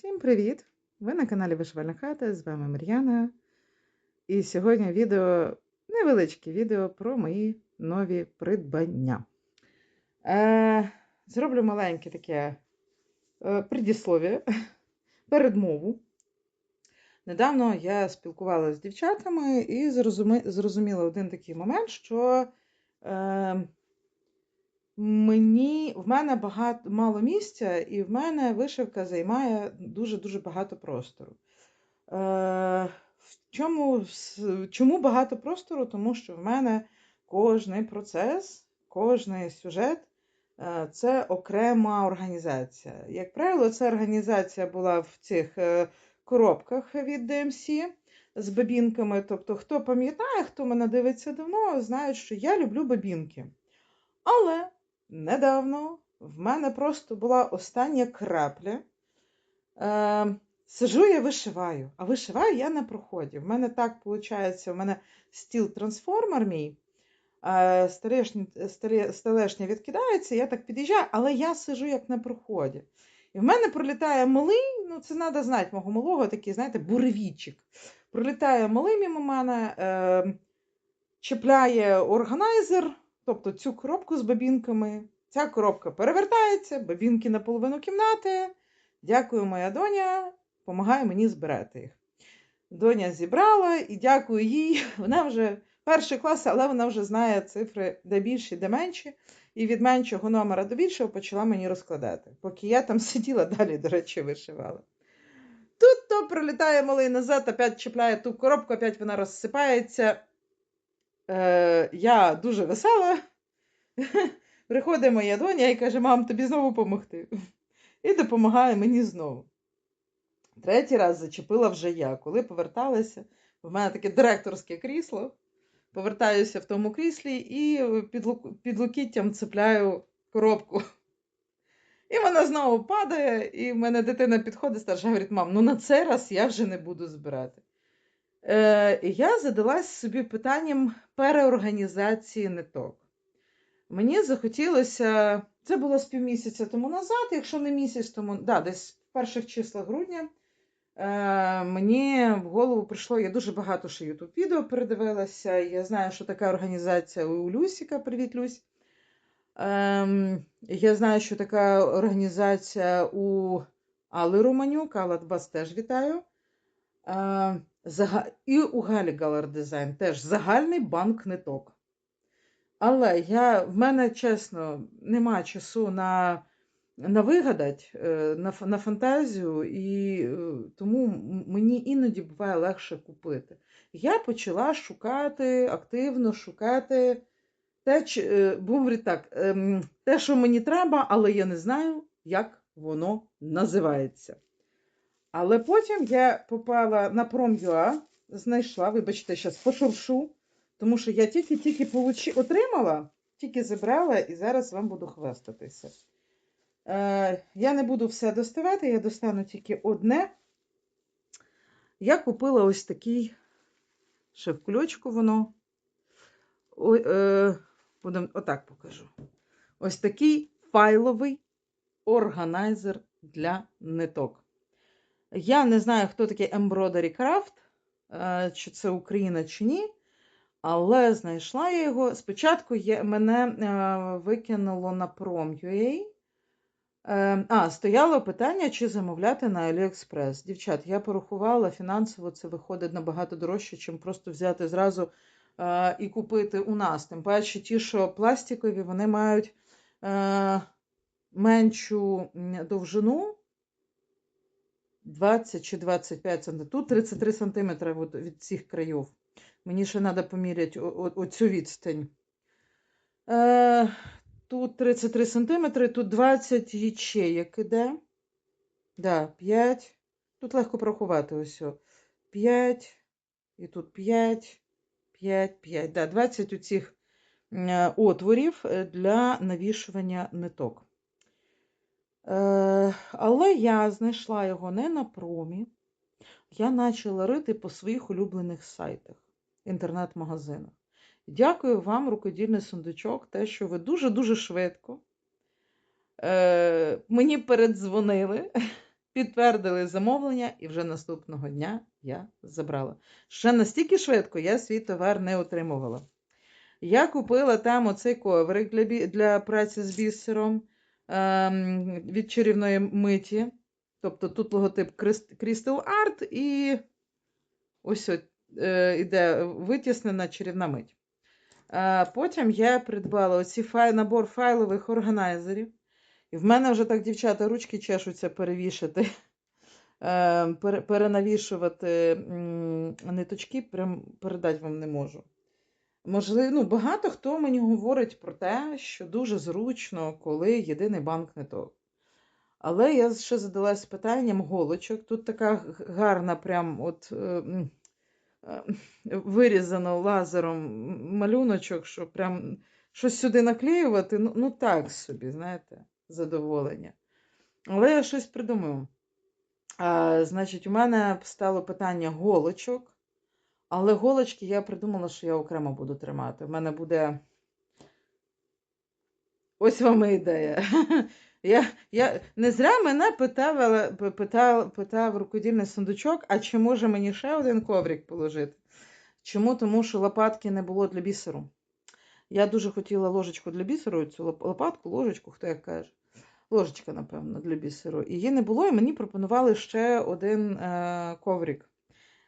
Всім привіт! Ви на каналі Вишивальна хата, з вами Мар'яна. І сьогодні відео, невеличке відео про мої нові придбання. Е, зроблю маленьке таке е, предіслов'я, передмову. Недавно я спілкувалася з дівчатами і зрозуміла один такий момент, що е, Мені в мене багато мало місця, і в мене вишивка займає дуже-дуже багато простору. Е, в чому, чому багато простору? Тому що в мене кожний процес, кожний сюжет е, це окрема організація. Як правило, ця організація була в цих е, коробках від DMC з бабінками. Тобто, хто пам'ятає, хто мене дивиться давно, знають, що я люблю бабінки. Але недавно в мене просто була остання крапля. Е, сижу я вишиваю, а вишиваю я на проході. В мене так виходить, в мене стіл трансформер мій. е, стелешня відкидається, я так під'їжджаю, але я сижу як на проході. І в мене пролітає малий, ну це треба знати мого малого, такий, знаєте, буревійчик. Пролітає малий мимо мене, е, чіпляє органайзер, тобто цю коробку з бабінками. Ця коробка перевертається, бабінки на половину кімнати. Дякую, моя доня, допомагає мені збирати їх. Доня зібрала і дякую їй. Вона вже перший клас, але вона вже знає цифри де більші, де менші. І від меншого номера до більшого почала мені розкладати. Поки я там сиділа, далі, до речі, вишивала. Тут то прилітає малий назад, опять чіпляє ту коробку, опять вона розсипається. Е, я дуже весела. Приходить моя доня і каже: мам, тобі знову допомогти. І допомагає мені знову. Третій раз зачепила вже я. Коли поверталася, в мене таке директорське крісло. Повертаюся в тому кріслі і під лукіттям цепляю коробку. І вона знову падає, і в мене дитина підходить, старша говорить, мам, ну на цей раз я вже не буду збирати. Е, я задалась собі питанням переорганізації ниток. Мені захотілося, це було з півмісяця тому назад, якщо не місяць тому, да, десь в перших числах грудня. Е, мені в голову прийшло, я дуже багато ще YouTube відео передивилася. Я знаю, що така організація у Люсіка. Привіт, Люсь. Ем, я знаю, що така організація у Алли Романюк, Алла вас теж вітаю. Е, І у Галі Дизайн теж загальний банк ниток. Але я, в мене, чесно, нема часу на, на вигадать, е, на, на фантазію, і е, тому мені іноді буває легше купити. Я почала шукати, активно шукати те, е, говорити так, ем, те, що мені треба, але я не знаю, як воно називається. Але потім я попала на Prom.ua, знайшла, вибачте, зараз пошуршу, тому що я тільки-тільки получи... отримала, тільки забрала і зараз вам буду хвастатися. Е, я не буду все доставати, я достану тільки одне. Я купила ось такий, ще в кульочку воно. Ой, е, будем, отак покажу. Ось такий файловий органайзер для ниток. Я не знаю, хто такий Embroidery Craft, е, чи це Україна, чи ні. Але знайшла я його. Спочатку є, мене е, викинуло на Prom.ua. Е, а, стояло питання, чи замовляти на AliExpress. Дівчат, я порахувала, фінансово це виходить набагато дорожче, чим просто взяти зразу і купити у нас. Тим паче, ті, що пластикові, вони мають меншу довжину. 20 чи 25 см. Тут 33 см от від цих країв. Мені ще треба поміряти оцю відстань. Е, тут 33 см, тут 20 ячеєк іде. Да, 5. Тут легко порахувати ось. 5. І тут 5, 5, 5. Да, 20 оцих е, отворів е, для навішування ниток. Е, але я знайшла його не на промі. Я почала рити по своїх улюблених сайтах, інтернет-магазинах. Дякую вам, рукодільний сундучок, те, що ви дуже-дуже швидко е, мені передзвонили підтвердили замовлення, і вже наступного дня я забрала. Ще настільки швидко я свій товар не отримувала. Я купила там оцей коврик для, для праці з бісером від чарівної миті. Тобто тут логотип Crys- Crystal Art і ось е, іде витіснена чарівна мить. Е, потім я придбала оці фай, набор файлових органайзерів. І в мене вже так, дівчата, ручки чешуться перевішати, е, перенавішувати ниточки, прям передати вам не можу. Можливо, ну, багато хто мені говорить про те, що дуже зручно, коли єдиний банк ниток. Але я ще задалась питанням голочок. Тут така гарна, прям от е, лазером малюночок, що прям щось сюди наклеювати, ну, ну так собі, знаєте, задоволення. Але я щось придумаю. А, значить, у мене стало питання голочок. Але голочки я придумала, що я окремо буду тримати. У мене буде. Ось вам ідея. Я, я не зря мене питав, питав, питав рукодільний сундучок, а чи може мені ще один коврик положити? Чому? Тому що лопатки не було для бісеру. Я дуже хотіла ложечку для бісеру, цю лопатку, ложечку, хто як каже. Ложечка, напевно, для бісеру. Її не було, і мені пропонували ще один е, коврик.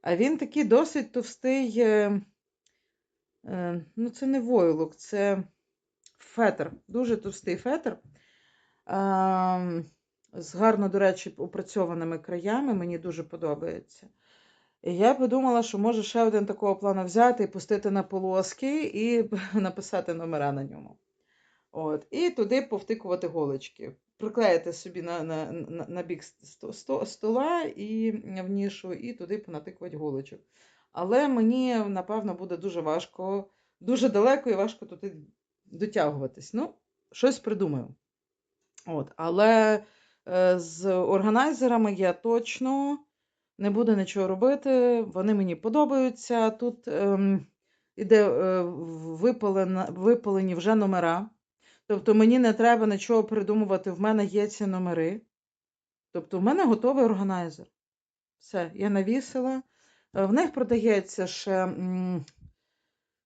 А він такий досить товстий. Е, е, ну, це не войлок, це фетр. Дуже товстий фетр. З гарно, до речі, опрацьованими краями. Мені дуже подобається. І я подумала, що може ще один такого плану взяти і пустити на полоски і написати номера на ньому. От. І туди повтикувати голочки. Приклеїти собі на, на, на, на бік сто- сто- стола і в нішу, і туди понатикувати голочок. Але мені, напевно, буде дуже важко, дуже далеко і важко туди дотягуватись. Ну, щось придумаю. От. Але е, з органайзерами я точно не буду нічого робити. Вони мені подобаються. Тут ем, іде е, випалені вже номера. Тобто мені не треба нічого придумувати, в мене є ці номери. Тобто, в мене готовий органайзер. Все, я навісила. Е, В них продається ще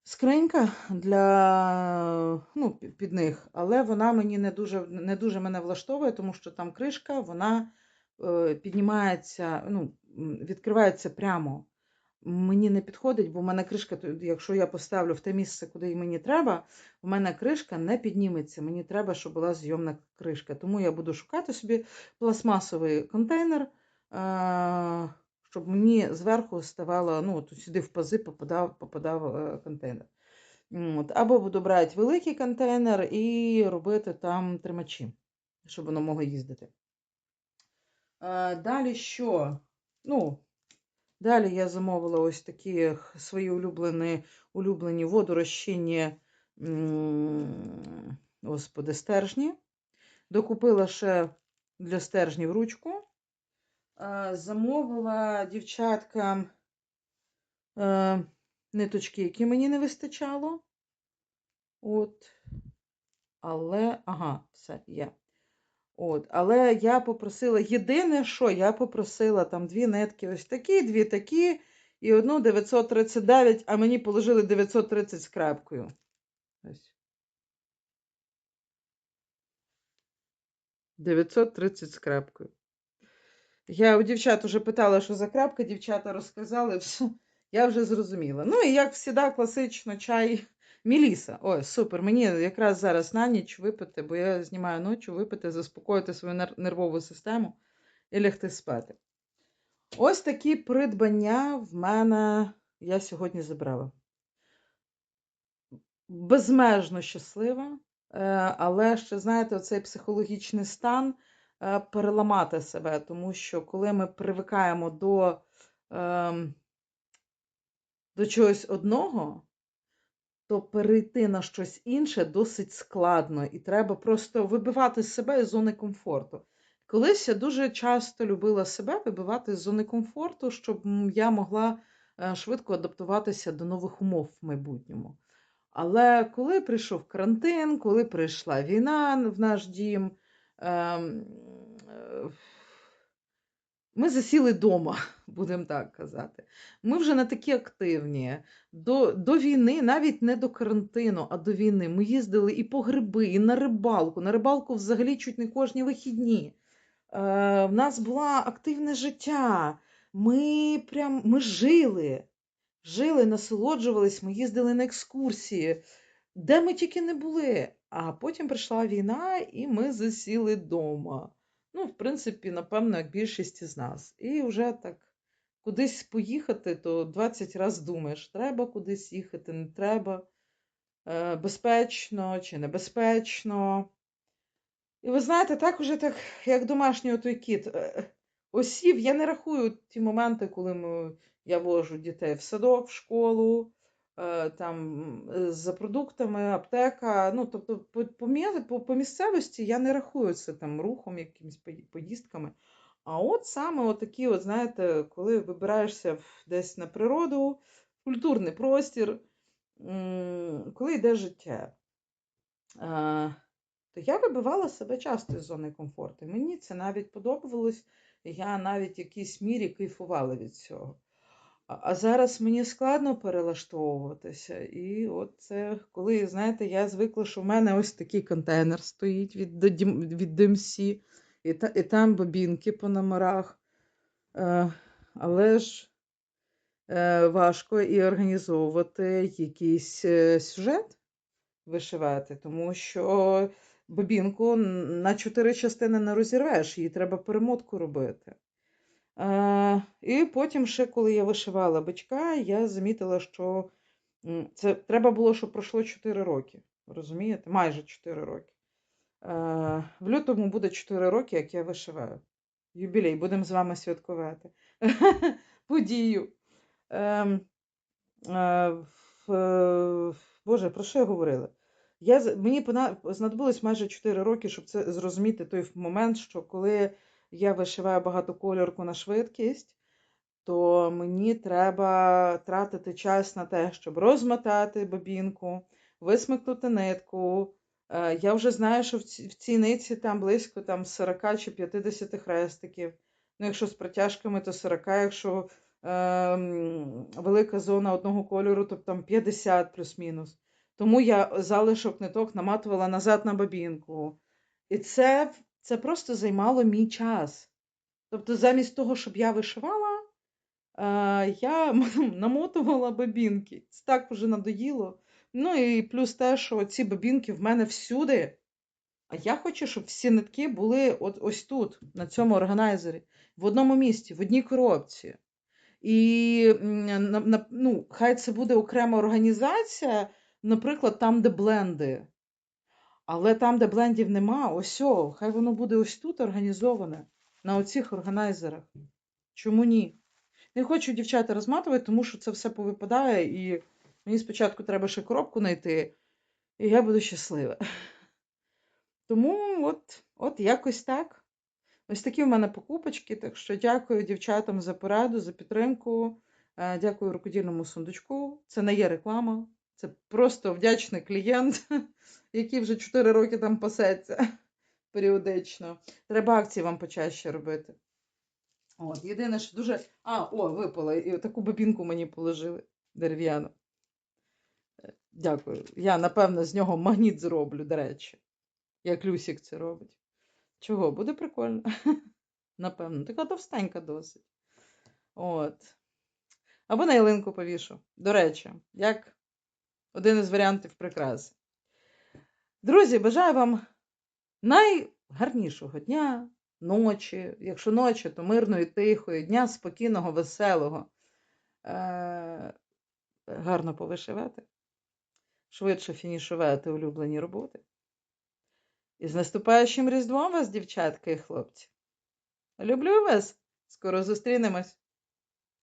скринька для ну, під них, але вона мені не дуже, не дуже мене влаштовує, тому що там кришка, вона е, піднімається, ну, відкривається прямо. Мені не підходить, бо в мене кришка, якщо я поставлю в те місце, куди мені треба, у мене кришка не підніметься. Мені треба, щоб була зйомна кришка. Тому я буду шукати собі пластмасовий контейнер, е, щоб мені зверху ставало, ну, от сюди в пази попадав, попадав е, контейнер. От. Або буду брати великий контейнер і робити там тримачі, щоб воно могло їздити. Е, Далі що? Ну, Далі я замовила ось такі свої улюблені, улюблені водорозчинні господи, стержні. Докупила ще для стержнів ручку. Замовила дівчаткам е, ниточки, які мені не вистачало. От. Але, ага, все є. От, але я попросила, єдине, що я попросила там дві нитки ось такі, дві такі, і одну 939, а мені положили 930 з крапкою. Ось. 930 з крапкою. Я у дівчат уже питала, що за крапка, дівчата розказали, все, я вже зрозуміла. Ну і як завжди, класично чай Міліса. Ой, супер. Мені якраз зараз на ніч випити, бо я знімаю ночі, випити, заспокоїти свою нервову систему і лягти спати. Ось такі придбання в мене я сьогодні забрала. Безмежно щаслива, е, але ще, знаєте, оцей психологічний стан е, переламати себе, тому що коли ми привикаємо до, ем, до чогось одного, то перейти на щось інше досить складно, і треба просто вибивати себе із зони комфорту. Колись я дуже часто любила себе вибивати з зони комфорту, щоб я могла е, швидко адаптуватися до нових умов в майбутньому. Але коли прийшов карантин, коли прийшла війна в наш дім, ем, е, ми засіли вдома, будемо так казати. Ми вже не такі активні. До, до війни, навіть не до карантину, а до війни. Ми їздили і по гриби, і на рибалку. На рибалку взагалі чуть не кожні вихідні. Е, в нас було активне життя. Ми прям ми жили, жили, насолоджувались, ми їздили на екскурсії, де ми тільки не були. А потім прийшла війна, і ми засіли вдома. Ну, в принципі, напевно, як більшість із нас. І вже так кудись поїхати, то 20 разів думаєш, треба кудись їхати, не треба, е, безпечно чи небезпечно. І ви знаєте, так уже так, як домашній отой кіт. е, Осів, я не рахую ті моменти, коли ми, я вожу дітей в садок, в школу, там е, за продуктами, аптека. Ну, тобто, по, по, по, місцевості я не рахую це там рухом, якимись поїздками. А от саме отакі, от, знаєте, коли вибираєшся десь на природу, культурний простір, коли йде життя. То я вибивала себе часто з зони комфорту. Мені це навіть подобалось, я навіть в якійсь мірі кайфувала від цього. А зараз мені складно перелаштовуватися. І от це коли, знаєте, я звикла, що в мене ось такий контейнер стоїть від, від DMC, і, та, і там бобінки по номерах. Е, але ж е, важко і організовувати якийсь е, сюжет вишивати, тому що бобінку на чотири частини не розірвеш, її треба перемотку робити. Е, і потім, ще коли я вишивала бичка, я замітила, що це треба було, щоб пройшло 4 роки. Розумієте? Майже 4 роки. Е, в лютому буде 4 роки, як я вишиваю. Юбілей, будемо з вами святкувати. Подію. Ем, е, Боже, про що я говорила? Я, мені знадобилось майже 4 роки, щоб це зрозуміти той момент, що коли я вишиваю багатокольорку на швидкість, то мені треба тратити час на те, щоб розмотати бобінку, висмикнути нитку. Е, Я вже знаю, що в цій нитці там близько там, 40 чи 50 хрестиків. Ну, якщо з протяжками, то 40, якщо ем, велика зона одного кольору, то там 50 плюс-мінус. Тому я залишок ниток наматувала назад на бобінку. І це, це просто займало мій час. Тобто, замість того, щоб я вишивала, я намотувала бобінки. Це так вже надоїло. Ну і плюс те, що ці бобінки в мене всюди. А я хочу, щоб всі нитки були от ось тут, на цьому органайзері, в одному місці, в одній коробці. І ну, хай це буде окрема організація, наприклад, там, де бленди. Але там, де блендів нема, ось о, хай воно буде ось тут організоване, на оцих органайзерах. Чому ні? Не хочу дівчата розматувати, тому що це все повипадає, і мені спочатку треба ще коробку знайти, і я буду щаслива. Тому от, от якось так. Ось такі в мене покупочки. Так що дякую дівчатам за пораду, за підтримку. Е, Дякую рукодільному сундучку. Це не є реклама, це просто вдячний клієнт, який вже 4 роки там пасеться періодично. Треба акції вам почаще робити. От, єдине, що дуже. А, о, випала. І таку бобінку мені положили дерев'яну. Е, Дякую. Я, напевно, з нього магніт зроблю, до речі, як Люсік це робить. Чого? Буде прикольно. Напевно. Така товстенька досить. От. Або на ялинку повішу. До речі, як один із варіантів прикраси. Друзі, бажаю вам найгарнішого дня, ночі. Якщо ночі, то мирної, тихої, дня спокійного, веселого. Е- гарно повишивати, швидше фінішувати улюблені роботи. І з наступаючим Різдвом вас, дівчатка і хлопці. Люблю вас. Скоро зустрінемось.